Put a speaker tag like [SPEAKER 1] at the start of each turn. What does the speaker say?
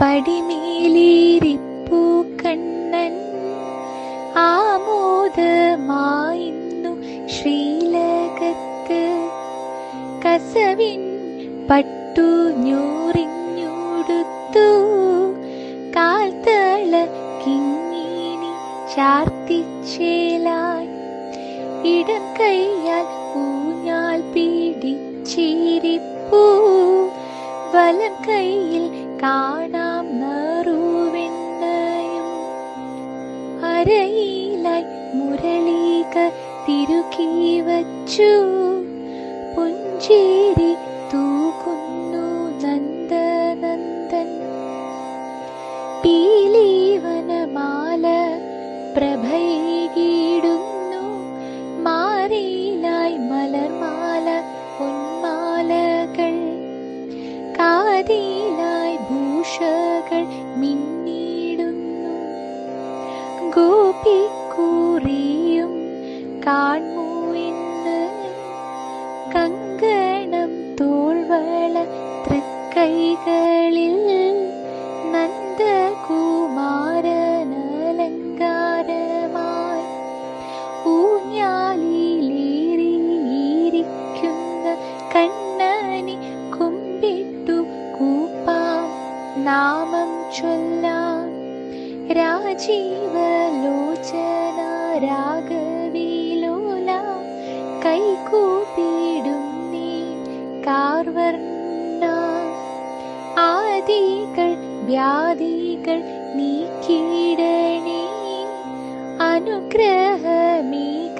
[SPEAKER 1] പടിമേലേരിപ്പൂ കണ്ണൻ ആമോദമായിന്നു ശ്രീലകത്ത്. കസവിൻ പട്ടു ഞൂറിഞ്ഞുടുത്തു കാൽത്തള കിങ്ങിണി ചാർത്തിച്ചേലായി ഇടം കൈയാൽ ഊഞ്ഞാൽ പിടിച്ചിരിപ്പൂ. വലം കൈയിൽ കാണാം അരയിലായി മുരളീക തിരുക്കി വച്ചു. പുഞ്ചേരി തൂകുന്നു നന്ദനന്ദൻ. പീലീവനമാല പ്രഭയിടുന്നു മാറിയിലായി മലർമാല പൊന്മാലകൾ. കാതിയിലായി ഭൂഷകൾ മിന്നിടുന്നു കാൺമൂ ഇന്ന് കങ്കണം തോൾവള തൃക്കൈകളിൽ നന്ദകുമാരനലങ്കാരമായി ഊഞ്ഞാലിലേറിയിരിക്കുന്ന കണ്ണനി കുമ്പിട്ടു കൂപ്പാം നാമം ചൊല്ലാം രാജീവലോചന രാഗവിലോല കൈകൂപ്പിടും നീ. കാർവർണ ആദികൾ വ്യാധികൾ നീക്കിയിടണേ. അനുഗ്രഹമേ